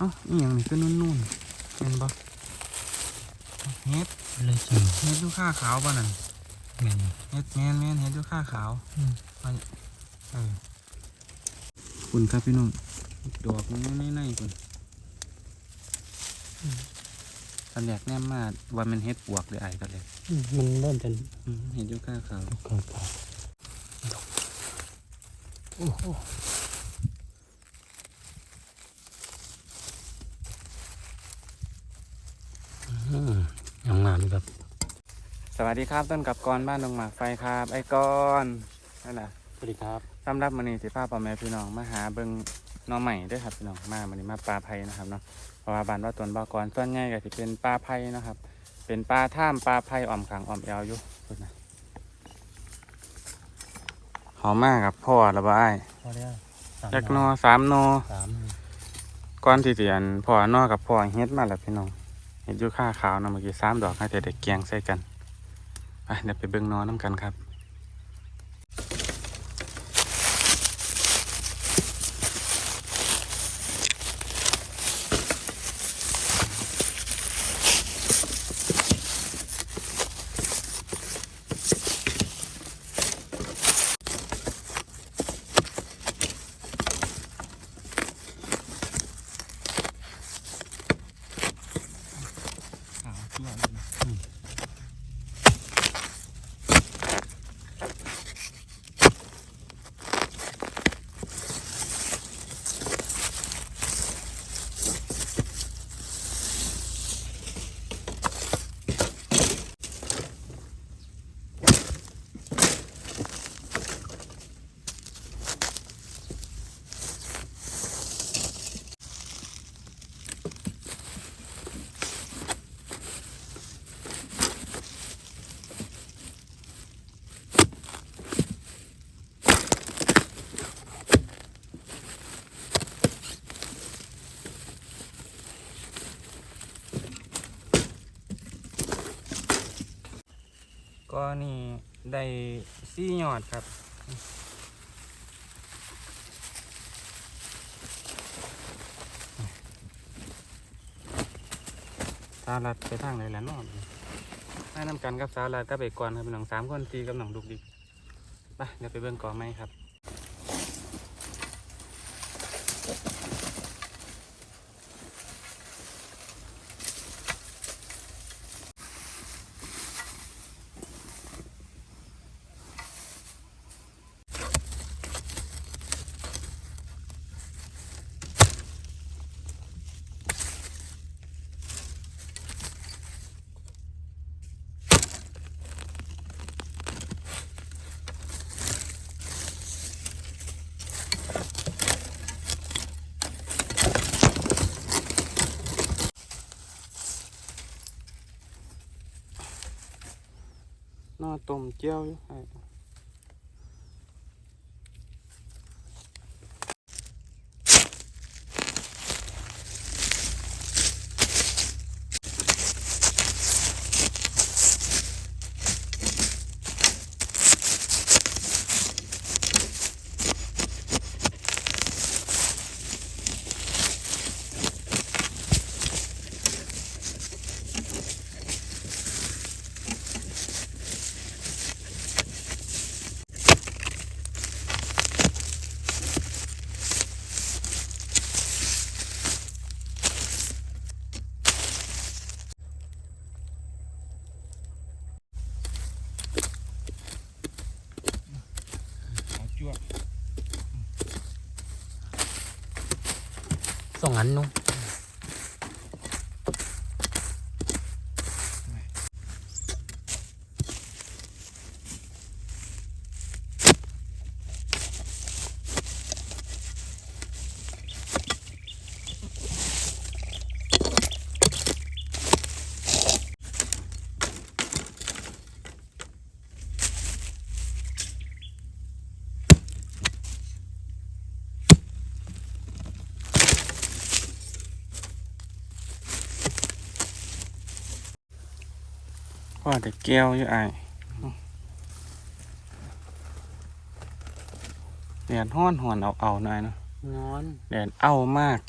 เอ้าอีหยังนี่ก็นุ่นๆเห็นปะเฮ็ดเลยจริงเฮ็ดดูข้าขาวป่ะนั่นแม่นเฮ็ดแมนแมนเฮ็ดดูข้าขาวอืมไปเออคุณครับพี่น้องดอกมันไม่ในคุณตอนแรกแน่มาว่ามันเฮ็ดปวกหรือไอ้ตอนแรกอืมมันเริ่มเป็นอืมเฮ็ดดูข้าขาวเกิดการโอ้โห งามๆครับ สวัสดีครับต้นกับกรบ้านดงหมากไฟครับ ไอ้กรนั่นแหละสวัสดีครับสำหรับมื้อนี้สิพาพ่อแม่พี่น้องมาหาเบิ่งหน่อใหม่ด้วยครับพี่น้องมามื้อนี้มาปลาไผ่นะครับเนาะเพราะว่าบ้านว่าตนบ่อกรส่วนใหญ่ก็สิเป็นปลาไผ่นะครับ เป็นปลาท่ามปลาไผ่อ่อมขังอ่อมแอวอยู่พุ่นนะหอมมากครับพ่อระบายพอแล้วสามจักหนอสามหนอสามก้อนที่เสียนพ่อนอกับพ่อเฮ็ดมาแล้วพี่น้อง เฮ็ดอยู่ข้าขาวนะเมื่อกี้สามดอกให้แต่เด็กแกงใส่กันไปเดี๋ยวไปเบิ่งนอนน้ำกันครับ ก็นี่ได้ซี่ยอดครับ สาลัดไปทางไหนแล้วนองแนะนำกันกับสาลัดก็ไปก่อนครับหนังสามคนตีกับหนังดุกดิกไปเดี๋ยวไปเบิ่งก่องไม้ครับ นอ ของอันนู้น พ่ อแต่แก้วอยู่ไอ้ายแดดห้อนหอนเอาเอาหน่อยเนาะนอนแดดเอามาก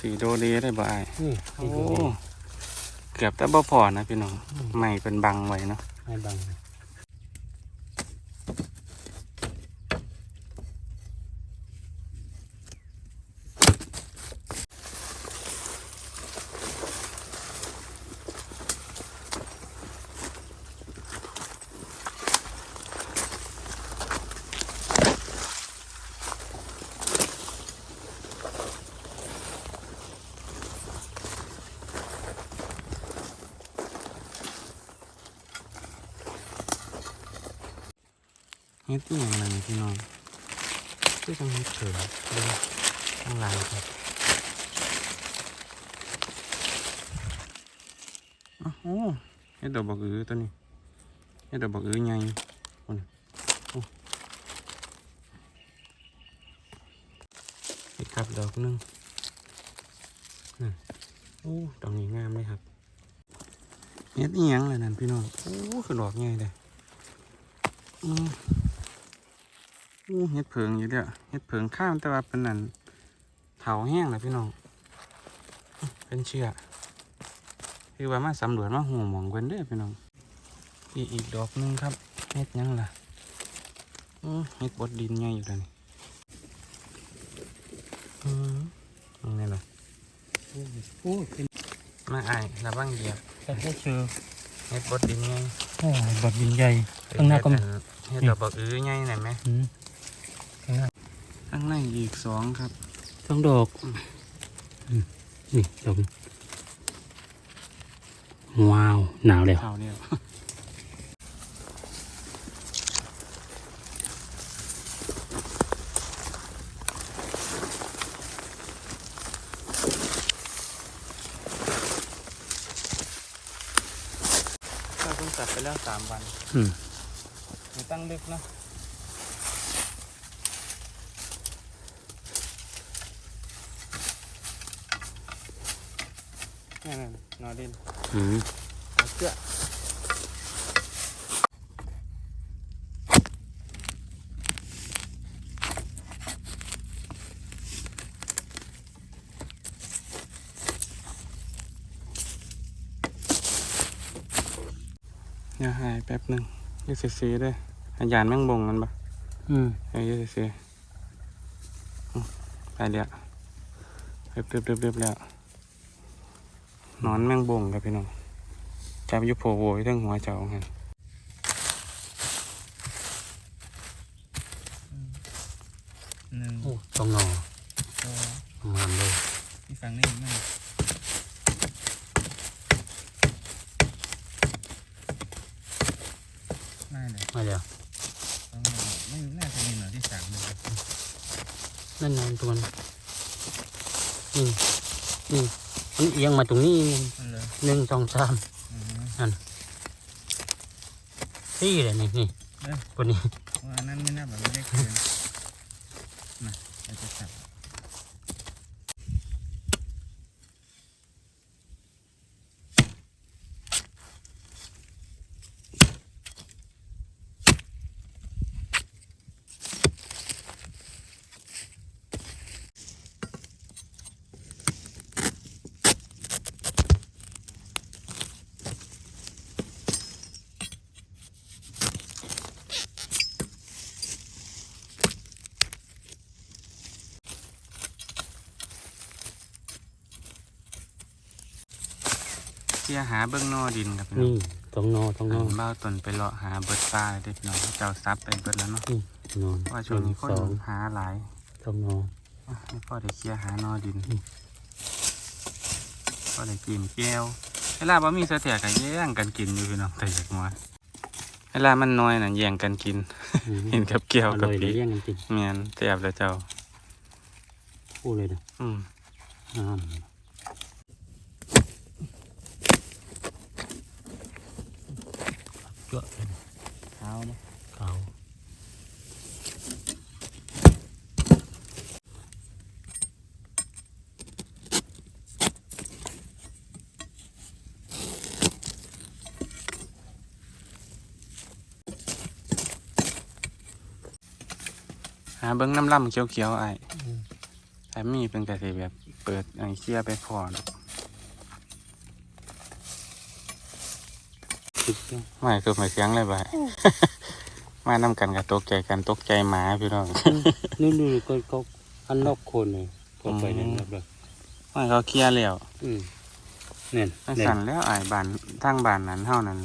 สีโดเดได้บ่ไอ้ายนี่โอ้เกือบแต่บ่พอนะพี่น้องไม่เป็นบังไว้เนาะไม่บัง ฮ็ดอีหยังล่ะนี่พี่น้องคือจังเฮ็ดเถิดทั้งหลางครับอ้โอ้เฮ็ดดอกบักอือตัวนี้เฮ็ดดอกบักอือใหญ่คนเฮ็ดครับดอกนึงนั่นโอ้ดอกนี้งามเลยครับเฮ็ดอีหยังล่ะนั่นพี่น้องโอ้คือดอกใหญ่เลยอืม อู้เฮ็ดเพิงอยู่เด้อเฮ็ดเพิงข้ามแต่ว่าเป็นนั่นเถาแห้งนะพี่น้องอื้อเป็นเชือกคือว่ามาสำรวจมาหูหมองเพิ่นเด้อพี่น้องอีกอีกดอกหนึงครับเฮ็ดหยังล่ะอื้อเฮ็ดบดดินใหญ่อยู่แล้วนี่อืมยังไงล่ะโอ้เป็นมาอายระวังเหยียบแต่ได้เจอเฮ็ดบดดินใหญ่โอ้ยบดดินใหญ่ข้างหน้าก็มีเฮ็ดดอกบักอื้อใหญ่หน่อยไหมอืมข้างหน้า ข้างในอีกสองครับต้องดอกอืมนี่ดอกว้าว หนาวแล้วเท่าเดียวเราเพิ่งจับไปแล้วสามวันอืมมีตั้งลึกเนอะนี่นๆนอดิน อืมเอาเสื้อเดี๋ยวหายแป๊บหนึ่งยืดซีๆด้วยอาจารย์แม่งบงกันปะอืมเอ้ยยืดซีอืมไปเดี๋ยวเรียบเรียบเรียบเรียบแล้ว นอนแม่งบงครับพี่น้องจับอยุโผล่โวยทั้งหัวเจ้าไงหนึ่งโอ้ต้องนอสองประมาณเลยที่ฝั่งนี้ไม่ไม่เลยมาเดี๋ยวต้องไม่น่าจะมีหน่อยที่สามเลยครับนั่นนั่นตัวมันนี่นี่มัน เอียงมาตรงนี้มันเลยหนึ่งสองสามอืมสี่เลยนี่นี่เอ้ยคนนี้ว่าอันนั้นไม่น่าแบบไม่ได้คืนมาเราจะจับเที่ ยหาเบื้องนอดินครับพี่น้อนี่งต้องนอต้องนอัอนเบ้าตนไปเลาะหาเบิดปลาเลยเด็กน้องเจ้าซับไปเบิดแล้วเนาะนี่นอนว่าช่วงนี้คนสองหาหลายต้องนออะให้พ่อได้เคลียร์หานอดินอืม พ่อได้กินแก้วเวลาบ่มีเสถียรก็แย่งกันกินอยู่พี่น้องแต่อยากมาเวลามันน้อยน่ะแย่งกันกินอืมเห็นกับแก้วอกับร่อยเลปียแย่งกันกินเมียนแซ่บแล้วเจ้า พูดเลยนะอืมอ่า เยอะเลยเท้าเนาะเขาหาเบิ้งน้ำล่ำเขียวๆไอ้ายแต่มีเป็นกระสีแบบ เปิดไอ้เคียไปพอดอก ติดอยู่ ไม่คือไม่เสียงเลยบ่ายมานำกันกับตกใจกันตกใจหมาพี่น้องนู่นนู่นก็เขาอันนอกคนเลยก็ไปนั่นอืมแบบแบบไม่เขาเคลียร์แล้วอืมเนี่ยไม่เนี่ยสั่นแล้วไอ้บ้านทางบ้านนั้นเท่านั้น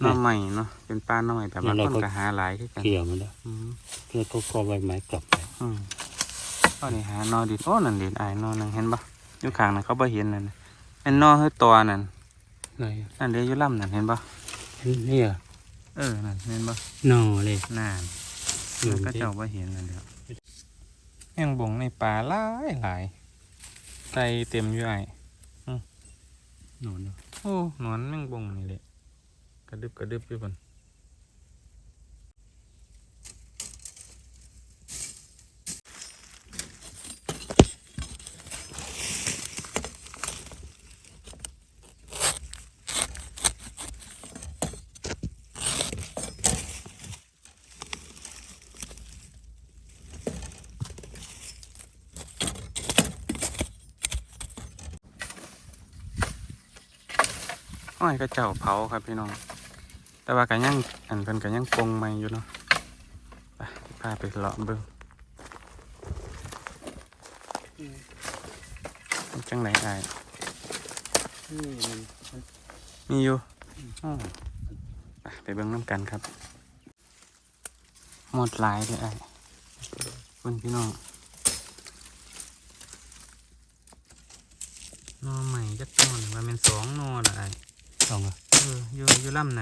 หน้อใหม่เนาะเป็นป้าน้อยแต่ว่าแล้วคเรานก็ก็หาหลายที่กันเกี่ยวมันแล้วอืมแล้วก็ก็ใบไม้กลับไปอืมก็นี่หานอดิโอ้นั่นดิไอ้นอนึงเห็นปะอยู่ข้างนั้นเขาบ่เห็นนั่นน่ะเป็นนอเฮือตัวนั่นไหนนั่นเดี๋ยวอยู่ลำนั่นเห็นปะ เนี่ยเออนั่นเห็นปะหนอเลยนั่นอยู่มันก็ที่เจ้าบ่เห็นนั่นเดียวยังบ่งในป่าหลายหลายไก่เต็มอยู่ไอ้หนอนเนอะโอ้หนอนแม่งบ่งนี่แหละกระดึบกระดึบอยู่บน อ้อยก็เจ้าเผาครับพี่น้อง แต่ว่ากันยังอันเพิ่นกันยังปงใหม่อยู่เนาะไปพาไปเลาะเบิ่งจังไหนไอ้ายนี่มันมีอยู่ไปเบิ่งน้ำกันครับ หมดหลายเลยไอ้คุณพี่น้องนอใหม่จักนอนมันเป็นสองนอละไอ้าย สองอะเอออยู่อยู่ลำไหน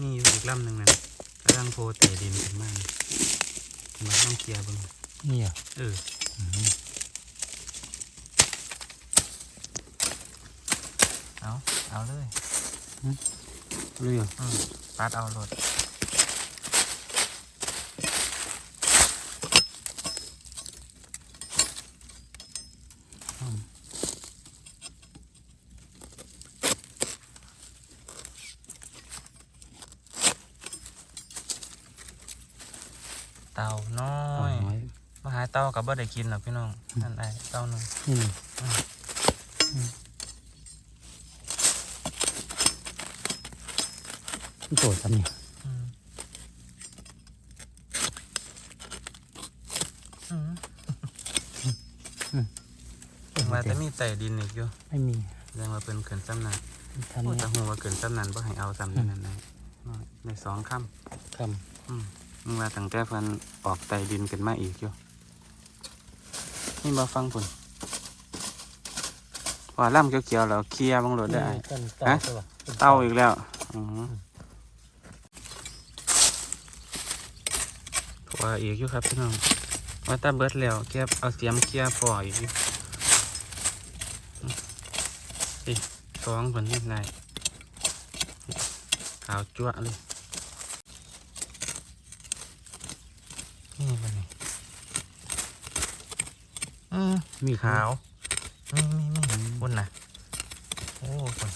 นี่อยู่อีกลำหนึ่งนั่นกำลังโพเตะดินขึ้นมามาต้องเคลียร์เบิ่งนี่อะเอออืมเอาเอาเลยเรื่องอืมปัดเอารถ ต่าน้อหอยยมาหาเต่ากับบ่ได้กินหรอกพี่น้องนั่นไอ้เต่าหนึงอืมอืมอืมโจทย์ทำเนี่ยอืมอืมมาแต่มีไต่ดินอีกอยู่ไม่มีแสดงว่าเป็นเขินซ้ำนันทำโอ้เนี่แต่ยหัวาเขินซ้ำนันบ่ให้เอาซ้ำนั้นได้ในสองค่คำอืมมึง ว่าตั้งแต่เพิ่นออกไต่ดินขึ้นมาอีกอยู่นี่บ่ฟังพุ่นว่าล่ำเขียวๆแล้วเคลียร์บังรถำได้นี่ต้นฮะเต่าใช่ปะเต้าอีกแล้วอือว่าอีกอยู่ครับพี่น้องว่าแตาเบิดแล้วแกเอาเสียมเคลียร์ปล่อยอยู่อีสองผลนี่ได้ขาวจั่วะเลย นี่เป็นไงอืมมีขาวนี่นี่นี่บนน่ะโอ้คน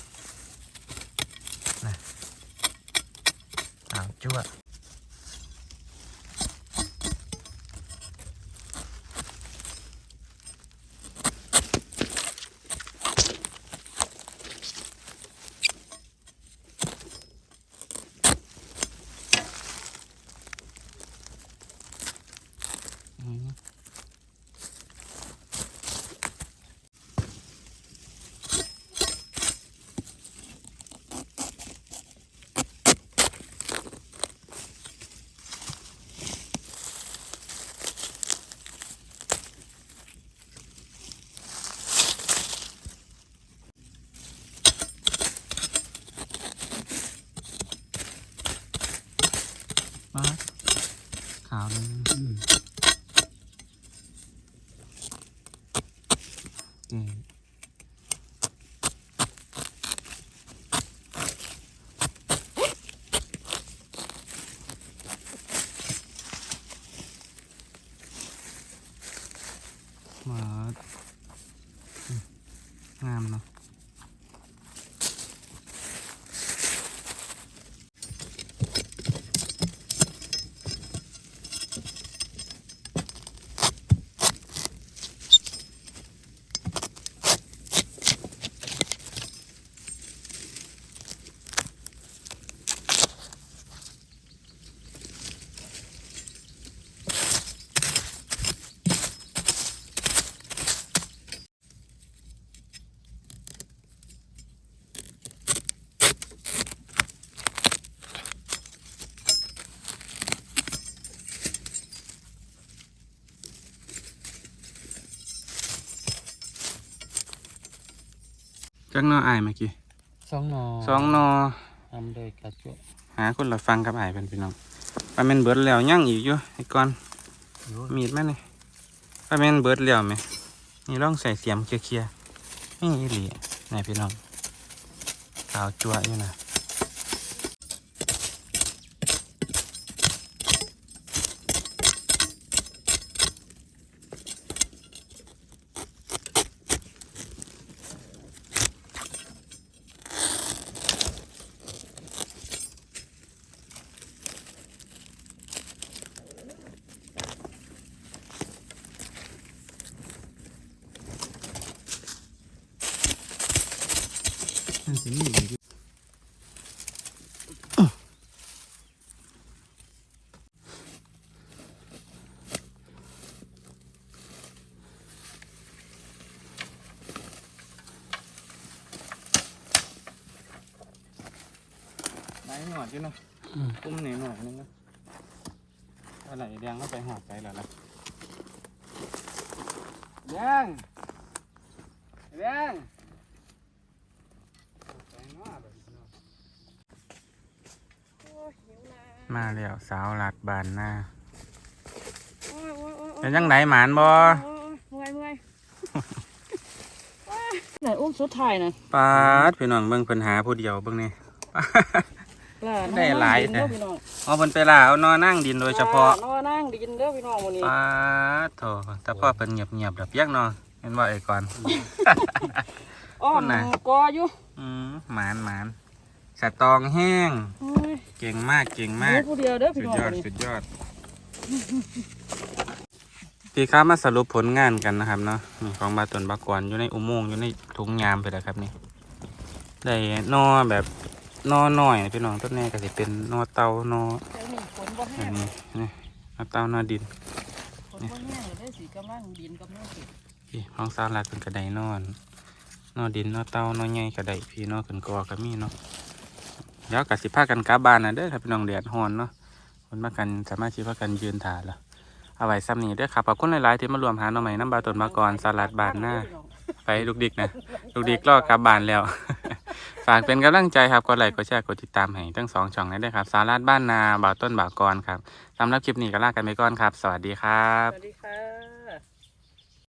จักหนออายเมื่อกี้สองหนอสองหนอทำโดยกระจุหาคนละฟังกับอายเป็นพี่น้องปลาแม่นเบิดแล้วยังอีกอยู่ไอ้ก่อนมีดมานี่ปลาแม่นเบิดแล้วไหมนี่ลองใส่เสียมเคลียร์ๆนี่อีหลีนายพี่น้องขาวจั่วอยู่นะ หนหอดอยู่เนาะอืมปุ้มหน่อยหน่อยนึงนะอะไรแดงก็ไปหอดไปแล้วนะแดงแดงมาแล้วสาวหลัดบานหน้าเป็นยังไงหมานบ่เมื่อยเมื่อยไหนอุ้มสุดท้ายนะปาดพี่น้องเบิ่งเพิ่นหาผู้เดียวเบิ่งนี่ ล่ะได้หลายนอนนั่งดินแท้เด้อพี่น้องเอาเพิ่นไปล่าเอานอนั่งดินโดยเฉพาะนอนนั่งดินเด้อพี่น้องวันนี้ปาดโถแต่พ่อเพิ่นเงียบๆแบบเปียกเนาะเห็นว่าไอ้ก่อน อ้อคมนไหนกออยู่อืมหมานหมานสตองแห้งโอ้ยเก่งมากเก่งหมามูกผู้เดียวเด้อสุพี่ดน้องยอวัดนนี้ สุดยอดพี่ครับมาสรุปผลงานกันนะครับเนาะนี่ของบาตวนบากวนอยู่ในอุโมงค์อยู่ในถุงยามไปแล้วครับนี่ได้นอแบบ นอหน่อยพี่น้องต้นแน่ก็สิเป็นนอเตานอเดี๋ยวนี้ฝนบ่แบแห้บงนี้นี่นอเตานอดินฝนบ่แห้งเลยได้อสีกำลังดินกำลังสิพี่ของสาวหลักเป็นกระไดนอนนอดินนอเตานอใหญ่กระไดพี่นอขึ้นกอก็มีเนาะเดี๋ยวกสิพากันกลับบ้านนะเด้อครับพี่น้องแดดฮ้อนเนาะคนมากันสามารถชิพากันยืนถ่ายละเอาไว้ซ้ำนี้เด้อครับขอบคุณหลายๆที่มารวมหาหน่อใหม่น้ำบาตนมากรสลัดบานหน้าไปลูกดิกนะลูกดิกรอกลับบ้านแล้ว ฝากเป็นกำลังใจครับ กดไลค์ กดแชร์ กดติดตามให้ทั้งสองช่องนี้ด้วยครับ สารัดบ้านนา บ่าวต้นบ่าวกรครับสำหรับคลิปนี้ก็ลากันไปก่อนครับ สวัสดีครับ สวัสดี